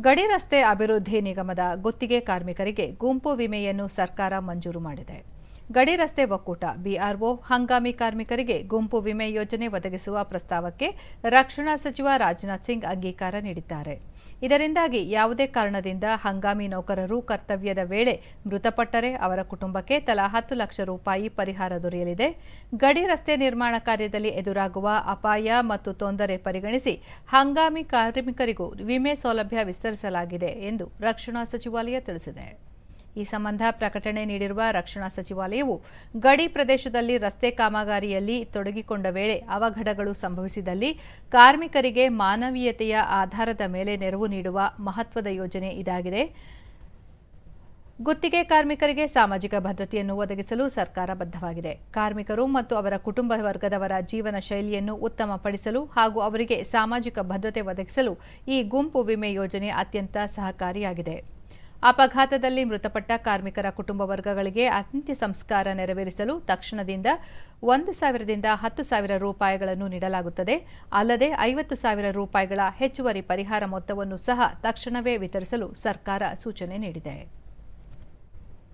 ಗಡಿ ರಸ್ತೆ ಅಭಿವೃದ್ಧಿ ನಿಗಮದ ಗುತ್ತಿಗೆ ಕಾರ್ಮಿಕರಿಗೆ ಗುಂಪು ವಿಮೆಯನ್ನು ಸರ್ಕಾರ ಮಂಜೂರು ಮಾಡಿದೆ. ಗಡಿ ರಸ್ತೆ ಒಕ್ಕೂಟ, ಬಿಆರ್ಒ, ಹಂಗಾಮಿ ಕಾರ್ಮಿಕರಿಗೆ ಗುಂಪು ವಿಮೆ ಯೋಜನೆ ಒದಗಿಸುವ ಪ್ರಸ್ತಾವಕ್ಕೆ ರಕ್ಷಣಾ ಸಚಿವ ರಾಜನಾಥ್ ಸಿಂಗ್ ಅಂಗೀಕಾರ ನೀಡಿದ್ದಾರೆ. ಇದರಿಂದಾಗಿ ಯಾವುದೇ ಕಾರಣದಿಂದ ಹಂಗಾಮಿ ನೌಕರರು ಕರ್ತವ್ಯದ ವೇಳೆ ಮೃತಪಟ್ಟರೆ ಅವರ ಕುಟುಂಬಕ್ಕೆ ತಲಾ ಹತ್ತು ಲಕ್ಷ ರೂಪಾಯಿ ಪರಿಹಾರ ದೊರೆಯಲಿದೆ. ಗಡಿ ರಸ್ತೆ ನಿರ್ಮಾಣ ಕಾರ್ಯದಲ್ಲಿ ಎದುರಾಗುವ ಅಪಾಯ ಮತ್ತು ತೊಂದರೆ ಪರಿಗಣಿಸಿ ಹಂಗಾಮಿ ಕಾರ್ಮಿಕರಿಗೂ ವಿಮೆ ಸೌಲಭ್ಯ ವಿಸ್ತರಿಸಲಾಗಿದೆ ಎಂದು ರಕ್ಷಣಾ ಸಚಿವಾಲಯ ತಿಳಿಸಿದೆ. ಈ ಸಂಬಂಧ ಪ್ರಕಟಣೆ ನೀಡಿರುವ ರಕ್ಷಣಾ ಸಚಿವಾಲಯವು ಗಡಿ ಪ್ರದೇಶದಲ್ಲಿ ರಸ್ತೆ ಕಾಮಗಾರಿಯಲ್ಲಿ ತೊಡಗಿಕೊಂಡ ವೇಳೆ ಅವಘಡಗಳು ಸಂಭವಿಸಿದಲ್ಲಿ ಕಾರ್ಮಿಕರಿಗೆ ಮಾನವೀಯತೆಯ ಆಧಾರದ ಮೇಲೆ ನೆರವು ನೀಡುವ ಮಹತ್ವದ ಯೋಜನೆ ಇದಾಗಿದೆ. ಗುತ್ತಿಗೆ ಕಾರ್ಮಿಕರಿಗೆ ಸಾಮಾಜಿಕ ಭದ್ರತೆಯನ್ನು ಒದಗಿಸಲು ಸರ್ಕಾರ ಬದ್ಧವಾಗಿದೆ. ಕಾರ್ಮಿಕರು ಮತ್ತು ಅವರ ಕುಟುಂಬ ವರ್ಗದವರ ಜೀವನ ಶೈಲಿಯನ್ನು ಉತ್ತಮಪಡಿಸಲು ಹಾಗೂ ಅವರಿಗೆ ಸಾಮಾಜಿಕ ಭದ್ರತೆ ಒದಗಿಸಲು ಈ ಗುಂಪು ವಿಮೆ ಯೋಜನೆ ಅತ್ಯಂತ ಸಹಕಾರಿಯಾಗಿದೆ. ಅಪಘಾತದಲ್ಲಿ ಮೃತಪಟ್ಟ ಕಾರ್ಮಿಕರ ಕುಟುಂಬ ವರ್ಗಗಳಿಗೆ ಅಂತ್ಯ ಸಂಸ್ಕಾರ ನೆರವೇರಿಸಲು ತಕ್ಷಣದಿಂದ ಒಂದು ಸಾವಿರದಿಂದ ಹತ್ತು ಸಾವಿರ ರೂಪಾಯಿಗಳನ್ನು ನೀಡಲಾಗುತ್ತದೆ. ಅಲ್ಲದೆ ಐವತ್ತು ಸಾವಿರ ರೂಪಾಯಿಗಳ ಹೆಚ್ಚುವರಿ ಪರಿಹಾರ ಮೊತ್ತವನ್ನು ಸಹ ತಕ್ಷಣವೇ ವಿತರಿಸಲು ಸರ್ಕಾರ ಸೂಚನೆ ನೀಡಿದೆ.